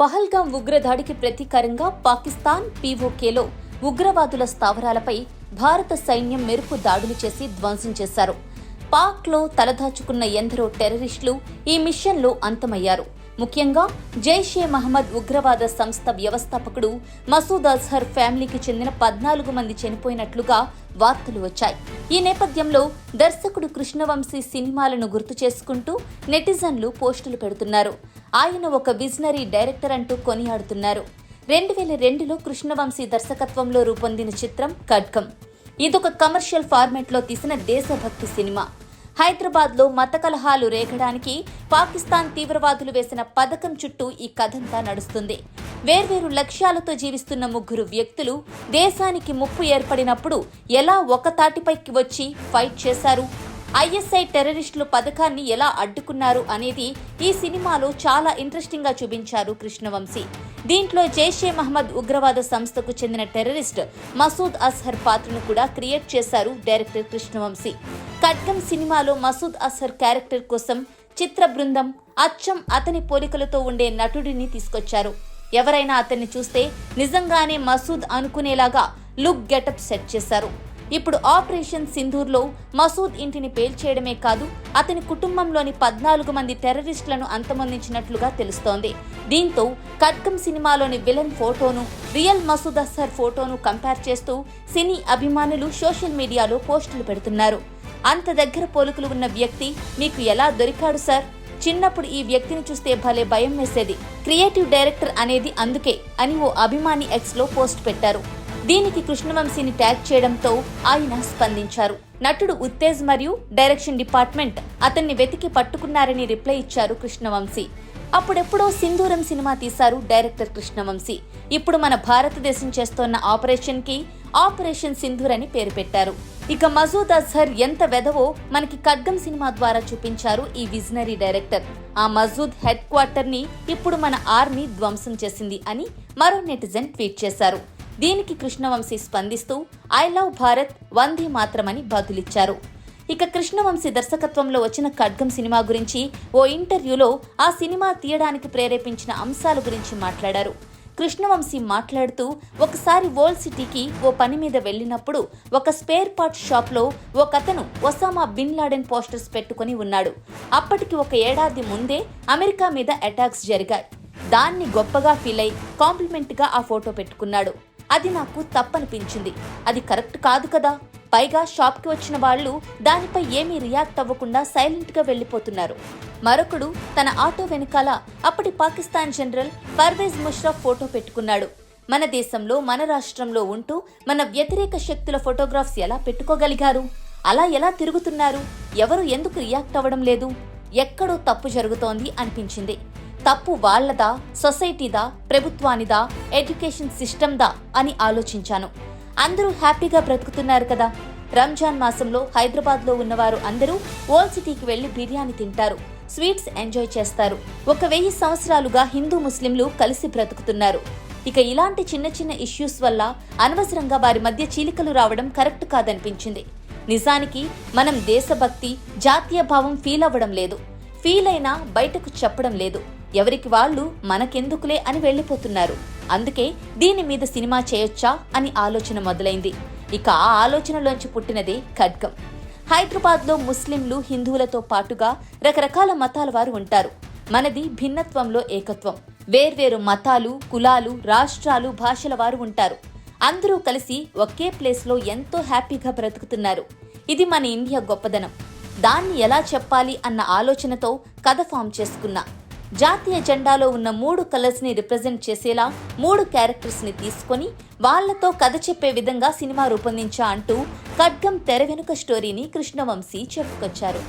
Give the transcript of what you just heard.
పహల్గాం ఉగ్రదాడికి ప్రతీకారంగా పాకిస్తాన్ పీఓకేలో ఉగ్రవాదుల స్థావరాలపై భారత సైన్యం మెరుపు దాడులు చేసి ధ్వంసం చేశారు. పాక్లో తలదాచుకున్న ఎందరో టెర్రరిస్టులు ఈ మిషన్లో అంతమయ్యారు. ముఖ్యంగా జైషే మహమ్మద్ ఉగ్రవాద సంస్థ వ్యవస్థాపకుడు మసూద్ అజ్హర్ ఫ్యామిలీకి చెందిన పద్నాలుగు మంది చనిపోయినట్లుగా వార్తలు వచ్చాయి. ఈ నేపథ్యంలో దర్శకుడు కృష్ణవంశీ సినిమాలను గుర్తు చేసుకుంటూ నెటిజన్లు పోస్టులు పెడుతున్నారు. ఆయన ఒక విజనరీ డైరెక్టర్ అంటూ కొనియాడుతున్నారు. రెండు వేల రెండులో కృష్ణవంశీ దర్శకత్వంలో రూపొందిన చిత్రం ఖడ్గం. ఇదొక కమర్షియల్ ఫార్మాట్లో తీసిన దేశభక్తి సినిమా. హైదరాబాద్లో మత కలహాలు రేగడానికి పాకిస్తాన్ తీవ్రవాదులు వేసిన పథకం చుట్టూ ఈ కథంతా నడుస్తుంది. వేర్వేరు లక్ష్యాలతో జీవిస్తున్న ముగ్గురు వ్యక్తులు దేశానికి ముప్పు ఏర్పడినప్పుడు ఎలా ఒక తాటిపైకి వచ్చి ఫైట్ చేశారు? ఐఎస్ఐ టెర్రరిస్టులు పథకాన్ని ఎలా అడ్డుకున్నారు అనేది ఈ సినిమాలో చాలా ఇంట్రెస్టింగ్గా చూపించారు కృష్ణవంశీ. దీంట్లో జైషే మహమ్మద్ ఉగ్రవాద సంస్థకు చెందిన టెర్రరిస్ట్ మసూద్ అస్హర్ పాత్రను కూడా క్రియేట్ చేశారు డైరెక్టర్ కృష్ణవంశీ. ఖడ్గం సినిమాలో మసూద్ అస్హర్ క్యారెక్టర్ కోసం చిత్ర బృందం అచ్చం అతని పోలికలతో ఉండే నటుడిని తీసుకొచ్చారు. ఎవరైనా అతన్ని చూస్తే నిజంగానే మసూద్ అనుకునేలాగా లుక్ గెటప్ సెట్ చేశారు. ఇప్పుడు ఆపరేషన్ సింధూర్లో మసూద్ ఇంటిని పేల్చేయడమే కాదు అతని కుటుంబంలోని పద్నాలుగు మంది టెర్రరిస్టులను అంతమొందించినట్లుగా తెలుస్తోంది. దీంతో కట్కం సినిమాలోని విలన్ ఫోటోను రియల్ మసూద్ అస్హర్ ఫోటోను కంపేర్ చేస్తూ సినీ అభిమానులు సోషల్ మీడియాలో పోస్టులు పెడుతున్నారు. అంత దగ్గర పోలికలు ఉన్న వ్యక్తి మీకు ఎలా దొరికాడు సార్? చిన్నప్పుడు ఈ వ్యక్తిని చూస్తే భలే భయం వేసేది. క్రియేటివ్ డైరెక్టర్ అనేది అందుకే అని ఓ అభిమాని ఎక్స్లో పోస్ట్ పెట్టారు. దీనికి కృష్ణవంశీని ట్యాగ్ చేయడంతో ఆయన స్పందించారు. నటుడు ఉత్తేజ్ మరియు డైరెక్షన్ డిపార్ట్మెంట్ అతన్ని వెతికి పట్టుకున్నారని రిప్లై ఇచ్చారు కృష్ణవంశీ. అప్పుడెప్పుడో సింధూరం సినిమా తీశారు డైరెక్టర్ కృష్ణవంశీ. ఇప్పుడు మన భారతదేశం చేస్తోన్న ఆపరేషన్కి ఆపరేషన్ సింధూర్ అని పేరు పెట్టారు. ఇక మజూద్ అజ్హర్ ఎంత వెదవో మనకి ఖడ్గం సినిమా ద్వారా చూపించారు ఈ విజనరీ డైరెక్టర్. ఆ మజూద్ హెడ్ క్వార్టర్ని ఇప్పుడు మన ఆర్మీ ధ్వంసం చేసింది అని మరో నెటిజన్ ట్వీట్ చేశారు. దీనికి కృష్ణవంశీ స్పందిస్తూ ఐ లవ్ భారత్ వందే మాత్రమని బదులిచ్చారు ఇక కృష్ణవంశీ దర్శకత్వంలో వచ్చిన ఖడ్గం సినిమా గురించి ఓ ఇంటర్వ్యూలో ఆ సినిమా తీయడానికి ప్రేరేపించిన అంశాల గురించి మాట్లాడారు. కృష్ణవంశీ మాట్లాడుతూ ఒకసారి వోల్ సిటీకి ఓ పని మీద వెళ్ళినప్పుడు ఒక స్పేర్ పార్ట్ షాప్లో ఒకతను ఒసామా బిన్ లాడెన్ పోస్టర్స్ పెట్టుకుని ఉన్నాడు. అప్పటికి ఒక ఏడాది ముందే అమెరికా మీద అటాక్స్ జరిగాయి. దాన్ని గొప్పగా ఫీల్ అయి కాంప్లిమెంట్గా ఆ ఫోటో పెట్టుకున్నాడు. అది నాకు తప్పనిపించింది. అది కరెక్ట్ కాదు కదా. పైగా షాప్కి వచ్చిన వాళ్ళు దానిపై ఏమీ రియాక్ట్ అవ్వకుండా సైలెంట్గా వెళ్ళిపోతున్నారు. మరొకడు తన ఆటో వెనకాల అప్పటి పాకిస్తాన్ జనరల్ పర్వేజ్ ముష్రఫ్ ఫోటో పెట్టుకున్నాడు. మన దేశంలో మన రాష్ట్రంలో ఉంటూ మన వ్యతిరేక శక్తుల ఫోటోగ్రాఫ్స్ ఎలా పెట్టుకోగలిగారు? అలా ఎలా తిరుగుతున్నారు? ఎవరు ఎందుకు రియాక్ట్ అవ్వడం లేదు? ఎక్కడో తప్పు జరుగుతోంది అనిపించింది. తప్పు వాళ్ళదా సొసైటీదా ప్రభుత్వానిదా ఎడ్యుకేషన్ సిస్టమ్దా అని ఆలోచించాను. అందరూ హ్యాపీగా బ్రతుకుతున్నారు కదా. రంజాన్ మాసంలో హైదరాబాద్లో ఉన్నవారు అందరూ ఓల్డ్ సిటీకి వెళ్ళి బిర్యానీ తింటారు స్వీట్స్ ఎంజాయ్ చేస్తారు. ఒక వెయ్యి సంవత్సరాలుగా హిందూ ముస్లింలు కలిసి బ్రతుకుతున్నారు. ఇక ఇలాంటి చిన్న చిన్న ఇష్యూస్ వల్ల అనవసరంగా వారి మధ్య చీలికలు రావడం కరెక్ట్ కాదనిపించింది. నిజానికి మనం దేశభక్తి జాతీయ భావం ఫీల్ అవ్వడం లేదు. ఫీల్ అయినా బయటకు చెప్పడం లేదు. ఎవరికి వాళ్ళు మనకెందుకులే అని వెళ్ళిపోతున్నారు. అందుకే దీని మీద సినిమా చేయొచ్చా అని ఆలోచన మొదలైంది. ఇక ఆ ఆలోచనలోంచి పుట్టినదే ఖడ్గం. హైదరాబాద్లో ముస్లింలు హిందువులతో పాటుగా రకరకాల మతాల వారు ఉంటారు. మనది భిన్నత్వంలో ఏకత్వం. వేర్వేరు మతాలు కులాలు రాష్ట్రాలు భాషల వారు ఉంటారు. అందరూ కలిసి ఒకే ప్లేస్లో ఎంతో హ్యాపీగా బ్రతుకుతున్నారు. ఇది మన ఇండియా గొప్పదనం. దాన్ని ఎలా చెప్పాలి అన్న ఆలోచనతో కథ ఫామ్ చేసుకున్నా. జాతీయ జెండాలో ఉన్న మూడు కలర్స్ని రిప్రజెంట్ చేసేలా మూడు క్యారెక్టర్స్ని తీసుకొని వాళ్ళతో కథ చెప్పే విధంగా సినిమా రూపొందించా అంటూ ఖడ్గం తెర వెనుక స్టోరీని కృష్ణవంశీ చెప్పుకొచ్చారు.